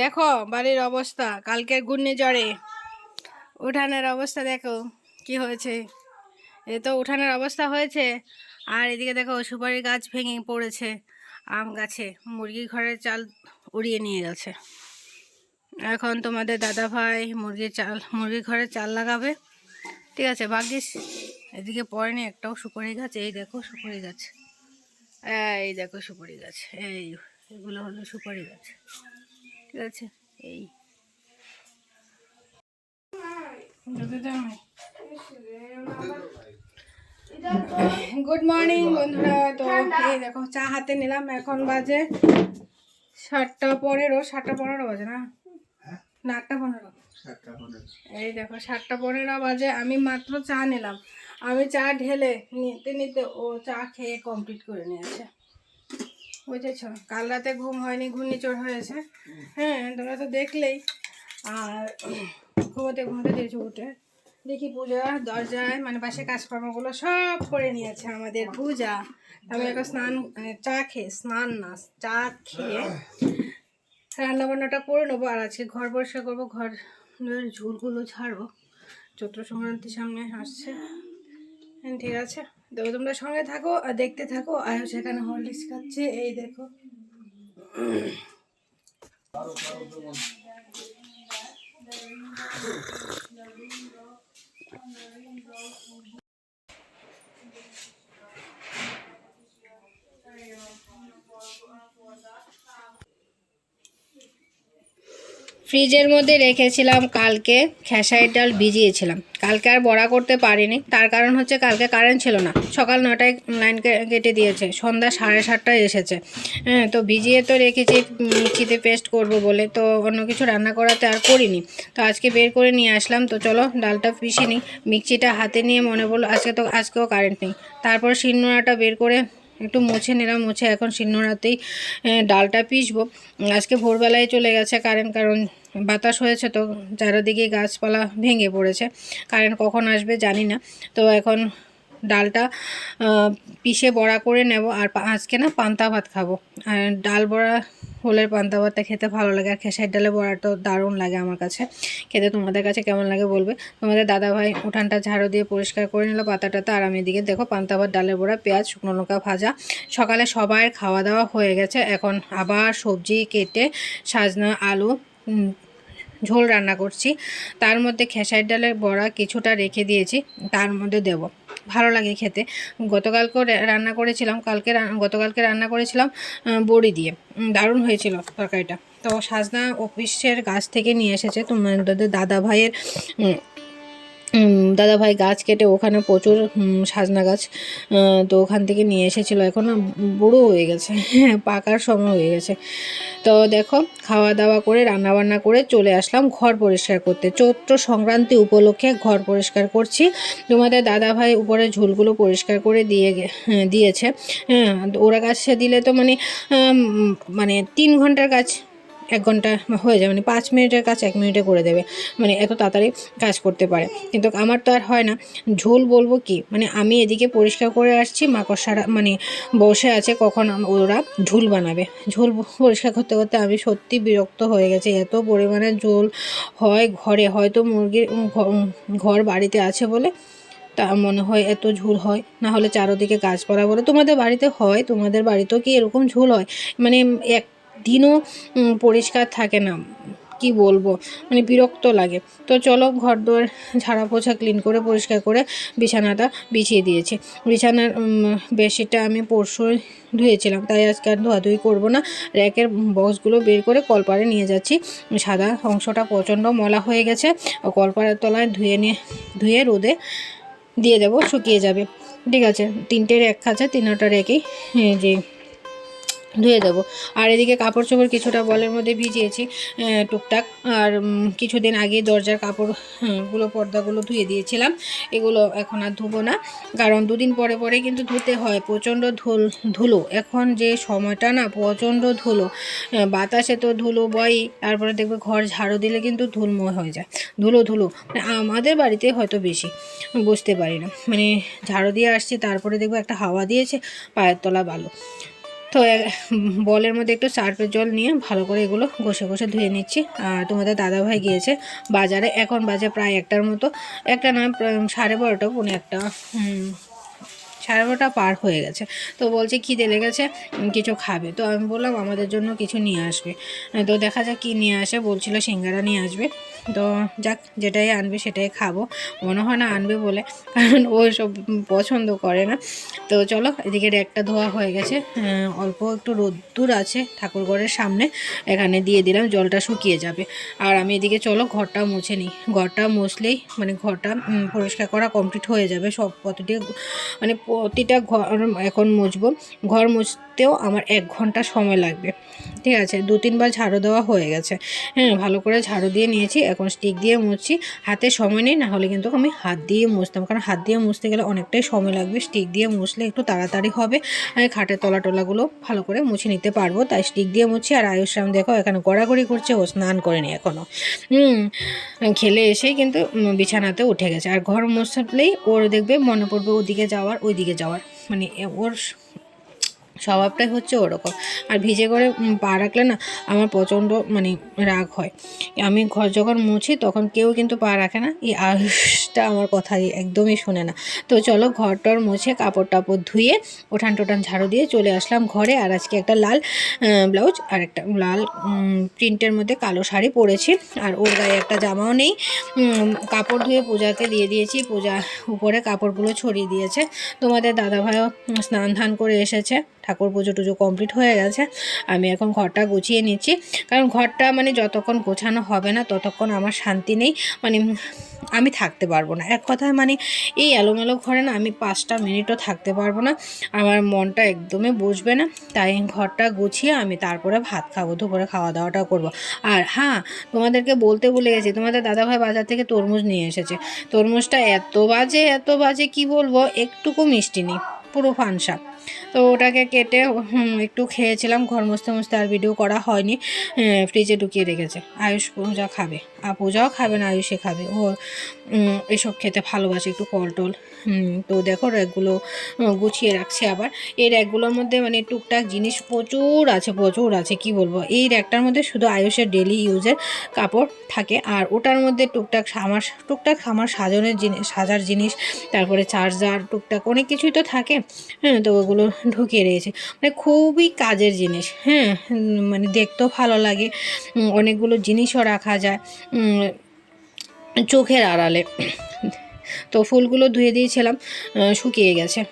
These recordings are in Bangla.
দেখো, বাড়ির অবস্থা। কালকের ঘূর্ণিঝড়ে। উঠানের অবস্থা দেখো, কি হয়েছে? এ তো উঠানের অবস্থা হয়েছে। আর এদিকে দেখো সুপারি গাছ ভেঙে পড়েছে আম গাছে। মুরগির ঘরের চাল উড়িয়ে নিয়ে গেছে। এখন তোমাদের দাদা ভাই মুরগির চাল, মুরগির ঘরে চাল লাগাবে। ঠিক আছে, ভাগ্যিস। এদিকে পড়েনি একটাও সুপারি গাছ। এই দেখো, সুপারি গাছ। এই দেখো, সুপারি গাছ। এই, এগুলো হলো সুপারি গাছ। ঠিক আছে এই। গুড মর্নিং বন্ধুরা। তো এই দেখো চা হাতে নিলাম এখন বাজে সাতটা পনেরো সাতটা পনেরো বাজে না? না আটটা পনেরো। এই দেখো সাতটা পনেরো বাজে আমি মাত্র চা নিলাম। আমি চা ঢেলে নিতে নিতে ও চা খেয়ে কমপ্লিট করে নিয়েছে। বুঝেছ? কাল রাতে ঘুম হয়নি ঘূর্ণিঝড় হয়েছে। হ্যাঁ তোমরা তো দেখলেই। আর ঘুমোতে ঘুমোতে দিয়েছে উঠে। দেখি পূজা দরজায় মানে পাশে কাজকর্মগুলো সব করে নিয়েছে আমাদের পূজা। আমি এখন স্নান মানে চা খেয়ে স্নান না চা খেয়ে রান্না বান্নাটা করে নেব। আর আজকে ঘর পরিষ্কার করব ঘর ঝুলগুলো ছাড়বো চৈত্র সংক্রান্তির সামনে আসছে। হ্যাঁ, ঠিক আছে। তো তোমরা সঙ্গে থাকো আর দেখতে থাকো। আর সেখানে হরলিক্স খাচ্ছে এই দেখো। ফ্রিজের মধ্যে রেখেছিলাম কালকে খেসারির ডাল ভিজিয়েছিলাম। কালকে আর বড়া করতে পারিনি তার কারণ হচ্ছে কালকে কারেন্ট ছিল না। সকাল নটায় লাইন কেটে দিয়েছে সন্ধ্যা সাড়ে সাতটায় এসেছে। হ্যাঁ তো ভিজিয়ে তো রেখেছি মিক্সিতে পেস্ট করব বলে তো অন্য কিছু রান্না করাতে আর করিনি। তো আজকে বের করে নিয়ে আসলাম তো চলো ডালটা পিষে নিই। মিক্সিটা হাতে নিয়ে মনে বলল আজকে তো আজকেও কারেন্ট নেই। তারপর শিলনোড়াটা বের করে একটু মুছে নিলাম মুছে এখন শিলনোড়াতেই আহ, ডালটা পিষবো। আজকে ভোরবেলায় চলে গেছে কারেন্ট কারণ বাতাস হয়েছে তো চারিদিকে গাছপালা ভেঙে পড়েছে। কারেন্ট কখন আসবে জানি না। তো এখন ডালটা পিষে বড়া করে নেব। আর আজকে না পান্তা ভাত খাব। আর ডাল বড়া হলে পান্তা ভাতটা খেতে ভালো লাগে। আর খেসারির ডালে বড়াটা দারুণ লাগে আমার কাছে। খেতে তোমাদের কাছে কেমন লাগে বলবে? তোমাদের দাদা ভাই উঠানটা ঝাড়ু দিয়ে পরিষ্কার করে নিল পাতাটাতে আর আমি এদিকে দেখো পান্তা ভাত, ডালের বড়া, পেঁয়াজ, শুকনো লঙ্কা ভাজা। সকালে সবার খাওয়া দাওয়া হয়ে গেছে। এখন আবার সবজি কেটে সাজনা, আলু ঝোল রান্না করছি। তার মধ্যে খেসারি ডালের বড়া কিছুটা রেখে দিয়েছি, তার মধ্যে দেব। ভালো লাগে খেতে। গতকালকেও রান্না করেছিলাম, কালকে গতকালকে রান্না করেছিলাম বড়ি দিয়ে। দারুণ হয়েছিল তরকারিটা। তো সাজনা অফিসের গাছ থেকে নিয়ে এসেছে তোমাদের দাদা ভাইয়ের উম, উম, দাদা ভাই গাছ কেটে ওখানে প্রচুর সাজনা গাছ তো ওখান থেকে নিয়ে এসেছিল। এখন বুড়ো হয়ে গেছে হ্যাঁ পাকার সময় হয়ে গেছে। তো দেখো খাওয়া দাওয়া করে রান্না বান্না করে চলে আসলাম ঘর পরিষ্কার করতে। চৈত্র সংক্রান্তি উপলক্ষে ঘর পরিষ্কার করছি। তোমাদের দাদা ভাই উপরে ঝুলগুলো পরিষ্কার করে দিয়ে হ্যাঁ, দিয়েছে। হ্যাঁ ওরা গাছে দিলে তো মানে মানে তিন ঘণ্টার কাজ এক ঘণ্টা হয়ে যায় মানে পাঁচ মিনিটের কাজ এক মিনিটে করে দেবে মানে এত তাড়াতাড়ি কাজ করতে পারে। কিন্তু আমার তো আর হয় না, ঝোল বলব কি মানে আমি এদিকে পরিষ্কার করে আসছি মাকড়সারা মানে বসে আছে, কখন ওরা ঝোল বানাবে। ঝোল পরিষ্কার করতে করতে আমি সত্যি বিরক্ত হয়ে গেছি, এত পরিমাণে ঝোল হয় ঘরে, হয়তো মুরগির ঘর বাড়িতে আছে বলে তা মনে হয় এত ঝোল হয়, না হলে চারোদিকে গাছপালা বলে। তোমাদের বাড়িতে হয়, তোমাদের বাড়িতেও কি এরকম ঝোল হয়? মানে একদিনও উম, পরিষ্কার থাকে না। কি বলব? মানে বিরক্ত লাগে। তো চলো ঘর দুয়ার ঝাড়া পোছা ক্লিন করে পরিষ্কার করে বিছানাটা বিছিয়ে দিয়েছি। বিছানার বেডশিটটা আমি পরশু ধুয়েছিলাম তাই আজকে আর ধোয়াধুয়ি করব না। র্যাকের বক্সগুলো বের করে কলপারে নিয়ে যাচ্ছি। সাদা অংশটা প্রচণ্ড মলা হয়ে গেছে ও কলপারের তলায় ধুয়ে নিয়ে ধুয়ে রোদে দিয়ে দেবো শুকিয়ে যাবে। ঠিক আছে তিনটে র্যাক আছে তিনটা র্যাকেই যে ধুয়ে দেবো। আর এদিকে কাপড় চোপড় কিছুটা বলের মধ্যে ভিজিয়েছি টুকটাক। আর কিছুদিন আগে দরজার কাপড়গুলো পর্দাগুলো ধুয়ে দিয়েছিলাম। এগুলো এখন আর ধুবো না, কারণ দুদিন পরে পরে কিন্তু ধুতে হয়। প্রচণ্ড ধুল, ধুলো। এখন যে সময়টা না, প্রচণ্ড ধুলো। বাতাসে তো ধুলো বয়ই তারপরে দেখবে ঘর ঝাড়ু দিলে কিন্তু ধুলময় হয়ে যায়। ধুলো ধুলো। মানে আমাদের বাড়িতে হয়তো বেশি, বুঝতে পারি না। মানে ঝাড়ু দিয়ে আসছি, তারপরে দেখব একটা হাওয়া দিয়েছে, পায়ের তলা ভালো তো বলের মধ্যে একটু সার্ফের জল নিয়ে ভালো করে এগুলো ঘষে ঘষে ধুয়ে নিচ্ছি। আর তোমাদের দাদাভাই গিয়েছে বাজারে, এখন বাজে প্রায় একটার মতো। একটা নয় সাড়ে বারোটা, পৌনে একটা সাড়ে বারোটা পার হয়ে গেছে। তো বলছে, খিদে লেগেছে, কিছু খাবে। তো আমি বললাম, আমাদের জন্য কিছু নিয়ে আসবে। তো দেখা যাক কী নিয়ে আসে, বলছিল, সিঙ্গারা নিয়ে আসবে। তো যাক, যেটাই আনবে সেটাই খাব। মনে হয় না আনবে বলে, কারণ ও সব পছন্দ করে না। তো চলো এদিকে একটা ধোয়া হয়ে গেছে। অল্প একটু রোদ্দুর আছে ঠাকুরঘরের সামনে। এখানে দিয়ে দিলাম, জলটা শুকিয়ে যাবে। আর আমি এদিকে চলো, ঘরটা মুছে নিই। ঘরটা মুছলেই মানে ঘরটা পরিষ্কার করা কমপ্লিট হয়ে যাবে। সব প্রতিটি মানে প্রতিটা ঘর এখন মুছবো। ঘর মুছতেও আমার এক ঘণ্টা সময় লাগবে। ঠিক আছে দু তিনবার ঝাড়ু দেওয়া হয়ে গেছে। হ্যাঁ ভালো করে ঝাড়ু দিয়ে নিয়েছি। এখন স্টিক দিয়ে মুছছি হাতে সময় নেই না হলে কিন্তু আমি হাত দিয়ে মুছতাম। কারণ হাত দিয়ে মুছতে গেলে অনেকটাই সময় লাগবে। স্টিক দিয়ে মুছলে একটু তাড়াতাড়ি হবে। আমি খাটের তলা টলাগুলো ভালো করে মুছে নিতে পারব। তাই স্টিক দিয়ে মুছি আর আয়ুষরাম দেখো এখানে গড়াগড়ি করছে। ও স্নান করেনি এখনও খেলে এসেই কিন্তু বিছানাতে উঠে গেছে। আর ঘর মুছলেই ওর দেখবে মনে পড়বে ওদিকে যাওয়ার, ওইদিকে যাওয়ার। মানে ওর স্বভাবটাই হচ্ছে ওরকম। আর ভিজে করে পা রাখলে না আমার প্রচণ্ড মানে রাগ হয়। আমি ঘর যখন মুছি তখন কেউ কিন্তু পা রাখে না। এই আয়ুষটা আমার কথা একদমই শোনে না। তো চলো ঘর টর মুছে কাপড় টাপড় ধুয়ে ওঠান টোঠান ঝাড়ু দিয়ে চলে আসলাম ঘরে। আর আজকে একটা লাল ব্লাউজ আর একটা লাল প্রিন্টের মধ্যে কালো শাড়ি পরেছি। আর ওর গায়ে একটা জামাও নেই। কাপড় ধুয়ে পূজাকে দিয়ে দিয়েছি। পূজা উপরে কাপড়গুলো ছড়িয়ে দিয়েছে। তোমাদের দাদাভাইও স্নান ধান করে এসেছে। ঠাকুর পুজো টুজো কমপ্লিট হয়ে গেছে, আমি এখন ঘরটা গুছিয়ে নিচ্ছি। কারণ ঘরটা মানে যতক্ষণ গোছানো হবে না ততক্ষণ আমার শান্তি নেই মানে আমি থাকতে পারব না। এক কথায় মানে এই এলোমেলো ঘরে না আমি পাঁচটা মিনিটও থাকতে পারব না, আমার মনটা একদমই বসবে না। তাই ঘরটা গুছিয়ে আমি তারপরে ভাত খাব, দুপুরে খাওয়া দাওয়াটা করব। আর হ্যাঁ তোমাদেরকে বলতে ভুলে গেছি, তোমাদের দাদাভাই বাজার থেকে তরমুজ নিয়ে এসেছে। তরমুজটা এত বাজে এত বাজে, কি বলব? একটুকু মিষ্টি নেই, পুরো ফানসা তো ওটাকে কেটে একটু খেয়েছিলাম, ঘর মুছতে মুছতে আর ভিডিও করা হয়নি। ফ্রিজে ঢুকিয়ে রেখেছে। আয়ুষ পূজা খাবে। আর পূজাও খাবে না আয়ুষে খাবে। ও এসব খেতে ভালোবাসে, একটু ফল টল তো দেখো র্যাকগুলো গুছিয়ে রাখছি আবার। এই র্যাকগুলোর মধ্যে মানে টুকটাক জিনিস প্রচুর আছে প্রচুর আছে, কি বলব? এই র্যাকটার মধ্যে শুধু আয়ুষের ডেলি ইউজের কাপড় থাকে। আর ওটার মধ্যে টুকটাক আমার টুকটাক আমার সাজানোর জিনিস, সাজার জিনিস, তারপরে চার্জার টুকটাক অনেক কিছুই তো থাকে। হ্যাঁ তো ওগুলো ঢুকিয়ে রয়েছে মানে খুবই কাজের জিনিস হ্যাঁ? মানে দেখতেও ভালো লাগে। অনেকগুলো জিনিসও রাখা যায় চোখের আড়ালে। তো ফুলগুলো ধুয়ে দিয়েছিলাম শুকিয়ে গেছে,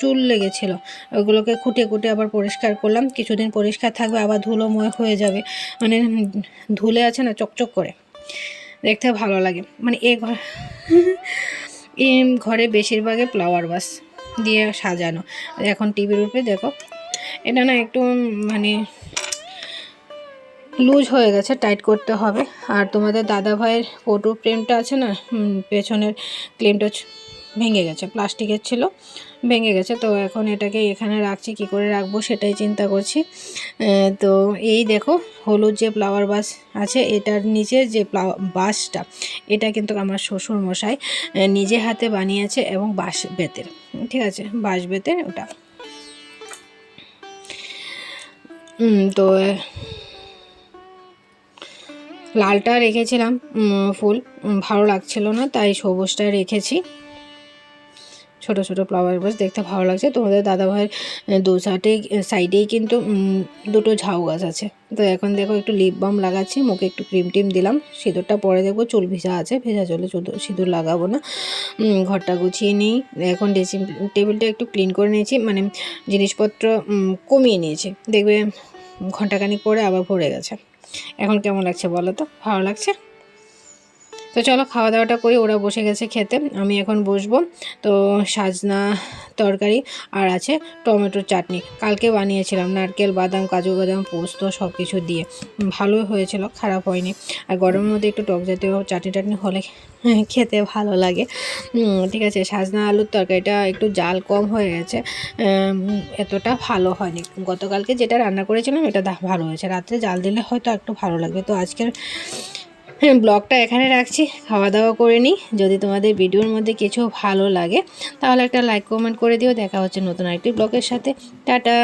চুল লেগেছিলো। ওগুলোকে খুঁটে খুঁটে আবার পরিষ্কার করলাম। কিছুদিন পরিষ্কার থাকবে, আবার ধুলোময় হয়ে যাবে। মানে ধুলে আছে না, চকচক করে। দেখতে ভালো লাগে। মানে এ ঘর ঘরে বেশিরভাগই ফ্লাওয়ার বাস। দিয়ে সাজানো। এখন টিভির উপরে দেখো, এটা না একটু মানে লুজ হয়ে গেছে টাইট করতে হবে। আর তোমাদের দাদা ভাইয়ের ফটো ফ্রেমটা আছে না পেছনের ক্লেমটা ভেঙে গেছে, প্লাস্টিকের ছিল, ভেঙে গেছে। তো এখন এটাকে এখানে রাখছি, কি করে রাখব সেটাই চিন্তা করছি। তো এই দেখো, হলুদ যে ফ্লাওয়ার বাস আছে, এটার নিচে যে বাসটা এটা কিন্তু আমার শ্বশুর মশাই নিজে হাতে বানিয়েছে এবং বাঁশ বেতের ঠিক আছে? বাঁশ বেতের ওটা তো লালটা রেখেছিলাম ফুল ভালো লাগছিল না, তাই সবুজটা রেখেছি। ছোট ছোট ফ্লাওয়ার বাস দেখতে ভালো লাগছে। তোমাদের দাদাভাইয়ের দু সাইডে সাইডেই কিন্তু দুটো ঝাউ গাছ আছে। তো এখন দেখো একটু লিপ বাম লাগাচ্ছি, মুখে একটু ক্রিম টিম দিলাম। সিঁদুরটা পরে দেখব, চুল ভিজা আছে, ভেজা চলে সিঁদুর লাগাবো না। ঘরটা গুছিয়ে নিই। এখন ড্রেসিং টেবিলটা একটু ক্লিন করে নিয়েছি মানে জিনিসপত্র কমিয়ে নিয়েছি। দেখবে ঘন্টাখানিক পরে আবার ভরে গেছে। এখন কেমন লাগছে বলো তো? ভালো লাগছে? তো চলো খাওয়া দাওয়াটা করি, ওরা বসে গেছে খেতে, আমি এখন বসবো। তো সাজনা তরকারি আর আছে টমেটোর চাটনি, কালকে বানিয়েছিলাম, নারকেল, বাদাম, কাজু বাদাম, পোস্ত সব কিছু দিয়ে। ভালো হয়েছিল, খারাপ হয়নি। আর গরমের মধ্যে একটু টক জাতীয় চাটনি টাটনি হলে খেতে ভালো লাগে। ঠিক আছে, সাজনা আলুর তরকারিটা একটু জাল কম হয়ে গেছে এতটা ভালো হয়নি। গতকালকে যেটা রান্না করেছিলাম, এটা ভালো হয়েছে। রাত্রে জাল দিলে হয়তো একটু ভালো লাগবে। তো আজকের ব্লগটা এখানে রাখছি। খাওয়া দাওয়া করে নিই। যদি তোমাদের ভিডিওর মধ্যে কিছু ভালো লাগে, তাহলে একটা লাইক কমেন্ট করে দিও। দেখা হচ্ছে নতুন আরেকটি ব্লগের সাথে। টাটা!